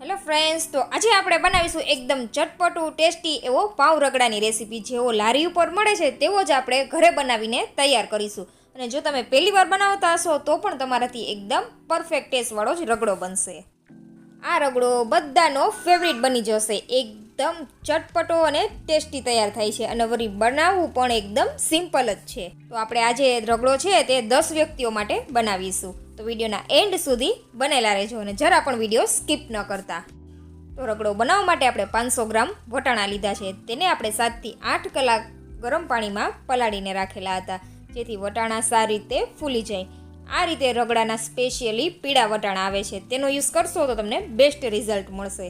Hello friends તો આજે આપણે બનાવીશું એકદમ ચટપટું, ટેસ્ટી એવો પાઉં રગડાની રેસીપી. જેવો લારી ઉપર મળે છે, તેવો જ આપણે ઘરે બનાવીને તૈયાર કરીશું. અને જો તમે પહેલી વાર બનાવતા હશો, તો પણ તમારાથી એકદમ પરફેક્ટ ટેસ્ટવાળો જ રગડો બનશે. આ રગડો બધાનો ફેવરિટ બની જશે. એકદમ ચટપટો અને ટેસ્ટી તૈયાર થાય છે. અને વળી બનાવવું પણ એકદમ સિમ્પલ જ છે. તો આપણે આજે રગડો છે, તે દસ વ્યક્તિઓ માટે બનાવીશું. તો વિડીયોના એન્ડ સુધી બનેલા રહેજો અને જરા પણ વીડિયો સ્કીપ ન કરતા. તો રગડો બનાવવા માટે આપણે પાંચસો ગ્રામ વટાણા લીધા છે. તેને આપણે સાતથી આઠ કલાક ગરમ પાણીમાં પલાળીને રાખેલા હતા, જેથી વટાણા સારી રીતે ફૂલી જાય. આ રીતે રગડાના સ્પેશિયલી પીળા વટાણા આવે છે. તેનો યુઝ કરશો તો તમને બેસ્ટ રિઝલ્ટ મળશે.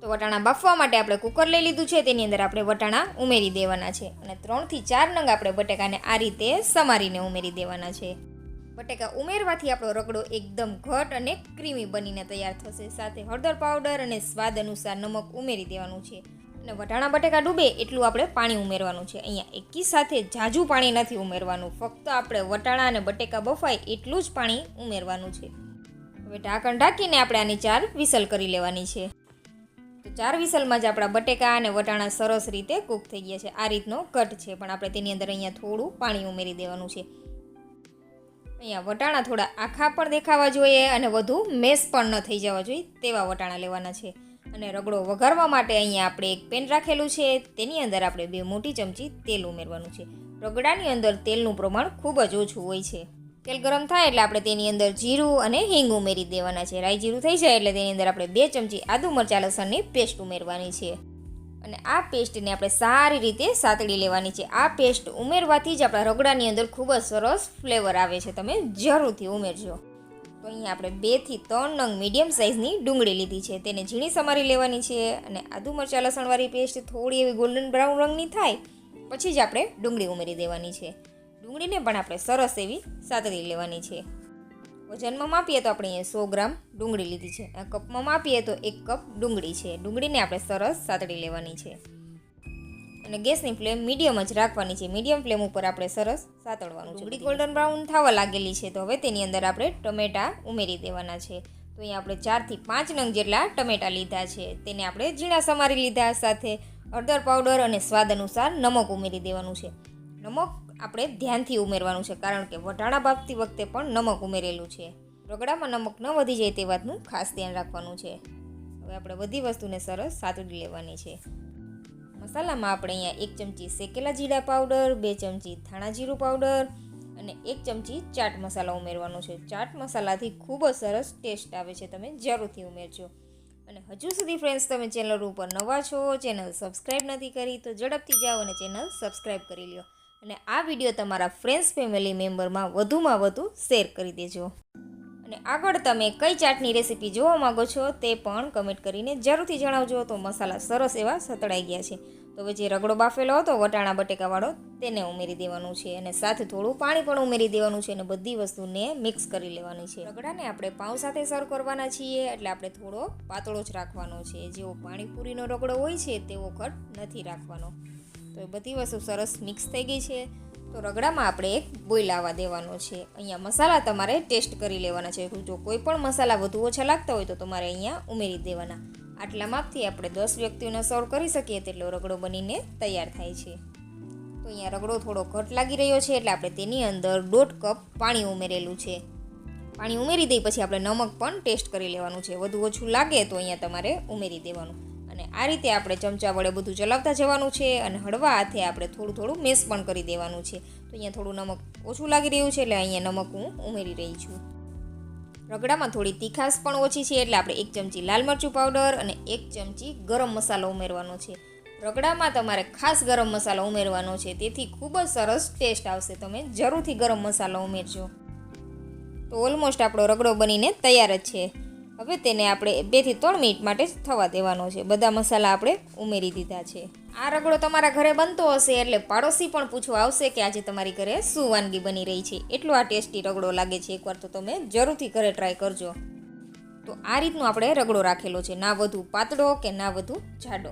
તો વટાણા બાફવા માટે આપણે કુકર લઈ લીધું છે. તેની અંદર આપણે વટાણા ઉમેરી દેવાના છે અને ત્રણથી ચાર નંગ આપણે બટેકાને આ રીતે સમારીને ઉમેરી દેવાના છે. બટેકા ઉમેરવાથી આપણો રગડો એકદમ ઘટ અને ક્રીમી બનીને તૈયાર થશે. સાથે હળદર પાવડર અને સ્વાદ અનુસાર નમક ઉમેરી દેવાનું છે. અને વટાણા બટેકા ડૂબે એટલું આપણે પાણી ઉમેરવાનું છે. અહીંયા એકી સાથે જાજુ પાણી નથી ઉમેરવાનું. ફક્ત આપણે વટાણા અને બટેકા બફાય એટલું જ પાણી ઉમેરવાનું છે. હવે ઢાંકણ ઢાંકીને આપણે આની ચાર વિસલ કરી લેવાની છે. તો ચાર વિસલમાં જ આપણા બટેકા અને વટાણા સરસ રીતે કૂક થઈ ગયા છે. આ રીતનો કટ છે, પણ આપણે તેની અંદર અહીંયા થોડું પાણી ઉમેરી દેવાનું છે. અહીંયા વટાણા થોડા આખા પણ દેખાવા જોઈએ અને વધુ મેસ પણ ન થઈ જવા જોઈએ તેવા વટાણા લેવાના છે. અને રગડો વઘારવા માટે અહીંયા આપણે એક પેન રાખેલું છે. તેની અંદર આપણે બે મોટી ચમચી તેલ ઉમેરવાનું છે. રગડાની અંદર તેલનું પ્રમાણ ખૂબ જ ઓછું હોય છે. તેલ ગરમ થાય એટલે આપણે તેની અંદર જીરું અને હિંગ ઉમેરી દેવાના છે. રાઈ જીરું થઈ જાય એટલે તેની અંદર આપણે બે ચમચી આદુ મરચાં લસણની પેસ્ટ ઉમેરવાની છે. અને આ પેસ્ટને આપણે સારી રીતે સાતળી લેવાની છે. આ પેસ્ટ ઉમેરવાથી જ આપણા રગડાની અંદર ખૂબ જ સરસ ફ્લેવર આવે છે. તમે જરૂરથી ઉમેરજો. તો અહીંયા આપણે બેથી ત્રણ નંગ મીડિયમ સાઇઝની ડુંગળી લીધી છે. તેને ઝીણી સમારી લેવાની છે અને આદુ મરચાં લસણવાળી પેસ્ટ થોડી એવી ગોલ્ડન બ્રાઉન રંગની થાય, પછી જ આપણે ડુંગળી ઉમેરી દેવાની છે. ડુંગળીને પણ આપણે સરસ એવી સાતળી લેવાની છે. વજનમાં માપીએ તો આપણે સો ગ્રામ ડુંગળી લીધી છે. આ કપમાં માપીએ તો એક કપ ડુંગળી છે. ડુંગળીને આપણે સરસ સાતળી લેવાની છે. અને ગેસની ફ્લેમ મીડિયમ જ રાખવાની છે. મીડિયમ ફ્લેમ ઉપર આપણે સરસ સાતળવાનું છે. ગોલ્ડન બ્રાઉન થવા લાગેલી છે. તો હવે તેની અંદર આપણે ટમેટા ઉમેરી દેવાના છે. તો અહીંયા આપણે ચારથી પાંચ નંગ જેટલા ટમેટા લીધા છે. તેને આપણે ઝીણા સમારી લીધા સાથે. હળદર પાવડર અને સ્વાદ અનુસાર નમક ઉમેરી દેવાનું છે. નમક આપણે ધ્યાનથી ઉમેરવાનું છે, કારણ કે વટાણા બાફતી વખતે પણ નમક ઉમેરેલું છે. રગડામાં નમક ન વધી જાય તે વાતનું ખાસ ધ્યાન રાખવાનું છે. હવે આપણે બધી વસ્તુને સરસ સાતડી લેવાની છે. મસાલામાં આપણે અહીંયા એક ચમચી શેકેલા જીરા પાવડર, બે ચમચી ધાણા જીરું પાવડર અને એક ચમચી ચાટ મસાલા ઉમેરવાનો છે. ચાટ મસાલાથી ખૂબ જ સરસ ટેસ્ટ આવે છે, તમે જરૂરથી ઉમેરજો. અને હજુ સુધી ફ્રેન્ડ્સ, તમે ચેનલ ઉપર નવા છો, ચેનલ સબસ્ક્રાઈબ નથી કરી, તો ઝડપથી જાઓ અને ચેનલ સબસ્ક્રાઈબ કરી લ્યો. અને આ વીડિયો તમારા ફ્રેન્ડ્સ ફેમિલી મેમ્બરમાં વધુમાં વધુ શેર કરી દેજો. અને આગળ તમે કઈ ચાટની રેસીપી જોવા માંગો છો તે પણ કમેન્ટ કરીને જરૂરથી જણાવજો. તો મસાલા સરસ એવા સતળાઈ ગયા છે. તો હવે જે રગડો બાફેલો હતો, વટાણા, બટેકાવાળો, તેને ઉમેરી દેવાનું છે. અને સાથે થોડું પાણી પણ ઉમેરી દેવાનું છે અને બધી વસ્તુને મિક્સ કરી લેવાની છે. રગડાને આપણે પાઉં સાથે સર્વ કરવાના છીએ, એટલે આપણે થોડો પાતળો જ રાખવાનો છે. જેવો પાણીપુરીનો રગડો હોય છે, તેવો ઘટ નથી રાખવાનો. તો એ બધી વસ્તુ સરસ મિક્સ થઈ ગઈ છે. તો રગડામાં આપણે એક બોઈલ આવવા દેવાનો છે. અહીંયા મસાલા તમારે ટેસ્ટ કરી લેવાના છે. જો કોઈ પણ મસાલા વધુ ઓછા લાગતા હોય તો તમારે અહીંયા ઉમેરી દેવાના. આટલા માપથી આપણે દસ વ્યક્તિઓને સર્વ કરી શકીએ તેટલો રગડો બનીને તૈયાર થાય છે. તો અહીંયા રગડો થોડો ઘટ લાગી રહ્યો છે એટલે આપણે તેની અંદર દોઢ કપ પાણી ઉમેરેલું છે. પાણી ઉમેરી દઈ પછી આપણે નમક પણ ટેસ્ટ કરી લેવાનું છે. વધુ ઓછું લાગે તો અહીંયા તમારે ઉમેરી દેવાનું. અને આ રીતે આપણે ચમચા વડે બધું ચલાવતા જવાનું છે અને હળવા હાથે આપણે થોડું થોડું મેસ પણ કરી દેવાનું છે. તો અહીંયા થોડું નમક ઓછું લાગી રહ્યું છે એટલે અહીંયા નમક હું ઉમેરી રહી છું. રગડામાં થોડી તીખાશ પણ ઓછી છે એટલે આપણે એક ચમચી લાલ મરચું પાવડર અને એક ચમચી ગરમ મસાલો ઉમેરવાનો છે. રગડામાં તમારે ખાસ ગરમ મસાલો ઉમેરવાનો છે. તેથી ખૂબ જ સરસ ટેસ્ટ આવશે. તમે જરૂરથી ગરમ મસાલો ઉમેરજો. તો ઓલમોસ્ટ આપણો રગડો બનીને તૈયાર જ છે. હવે તેને આપણે બેથી ત્રણ મિનિટ માટે થવા દેવાનો છે. બધા મસાલા આપણે ઉમેરી દીધા છે. આ રગડો તમારા ઘરે બનતો હશે એટલે પાડોશી પણ પૂછવા આવશે કે આજે તમારી ઘરે શું વાનગી બની રહી છે. એટલો આ ટેસ્ટી રગડો લાગે છે. એકવાર તો તમે જરૂરથી ઘરે ટ્રાય કરજો. તો આ રીતનો આપણે રગડો રાખેલો છે. ના વધુ પાતળો કે ના વધુ જાડો.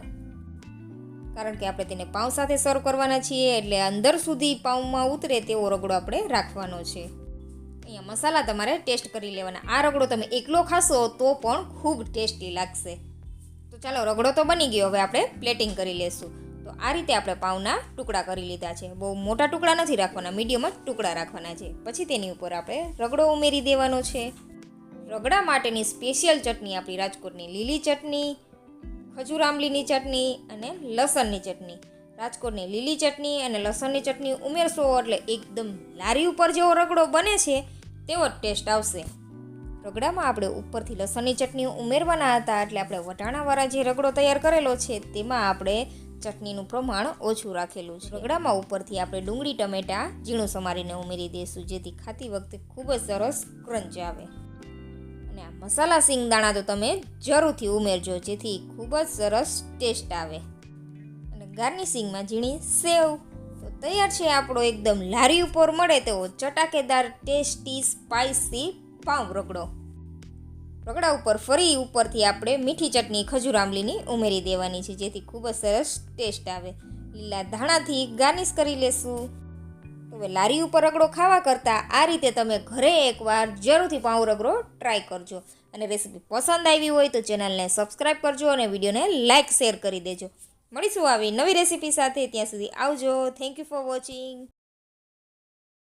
કારણ કે આપણે તેને પાઉં સાથે સર્વ કરવાના છીએ એટલે અંદર સુધી પાઉંમાં ઉતરે તેવો રગડો આપણે રાખવાનો છે. અહીંયા મસાલા તમારે ટેસ્ટ કરી લેવાના. આ રગડો તમે એકલો ખાશો તો પણ ખૂબ ટેસ્ટી લાગશે. તો ચાલો, રગડો તો બની ગયો. હવે આપણે પ્લેટિંગ કરી લેશું. તો આ રીતે આપણે પાઉના ટુકડા કરી લીધા છે. બહુ મોટા ટુકડા નથી રાખવાના મીડિયમ જ ટુકડા રાખવાના છે. પછી તેની ઉપર આપણે રગડો ઉમેરી દેવાનો છે. રગડા માટેની સ્પેશિયલ ચટણી આપણી રાજકોટની લીલી ચટણી, ખજૂર આંબલીની ચટણી અને લસણની ચટણી. રાજકોટની લીલી ચટણી અને લસણની ચટણી ઉમેરશો એટલે એકદમ લારી ઉપર જેવો રગડો બને છે. તેવો ટેસ્ટ આવશે. રગડામાં આપણે ઉપરથી લસણની ચટણી ઉમેરવાના હતા એટલે આપણે વટાણાવાળા જે રગડો તૈયાર કરેલો છે તેમાં આપણે ચટણીનું પ્રમાણ ઓછું રાખેલું છે. રગડામાં ઉપરથી આપણે ડુંગળી, ટમેટાં, ઝીણું સમારીને ઉમેરી દઈશું, જેથી ખાતી વખતે ખૂબ જ સરસ ક્રંચ આવે. અને આ મસાલા સિંગદાણા તો તમે જરૂરથી ઉમેરજો, જેથી ખૂબ જ સરસ ટેસ્ટ આવે. અને ગાર્નિશિંગમાં ઝીણી સેવ તો તૈયાર છે આપણો એકદમ લારી ઉપર મળે તેવો ચટાકેદાર, ટેસ્ટી સ્પાઇસી પાઉં રગડો. રગડા ઉપર ફરી ઉપરથી આપણે મીઠી ચટણી, ખજૂર આંબલીની ઉમેરી દેવાની છે, જેથી ખૂબ જ સરસ ટેસ્ટ આવે. લીલા ધાણાથી ગાર્નિશ કરી લેશું. હવે લારી ઉપર રગડો ખાવા કરતાં આ રીતે તમે ઘરે એકવાર જરૂરથી પાઉં રગડો ટ્રાય કરજો. અને રેસીપી પસંદ આવી હોય તો ચેનલને સબસ્ક્રાઈબ કરજો અને વિડીયોને લાઇક, શેર કરી દેજો. મળીશું આવી નવી રેસીપી સાથે ત્યાં સુધી આવજો. Thank you for watching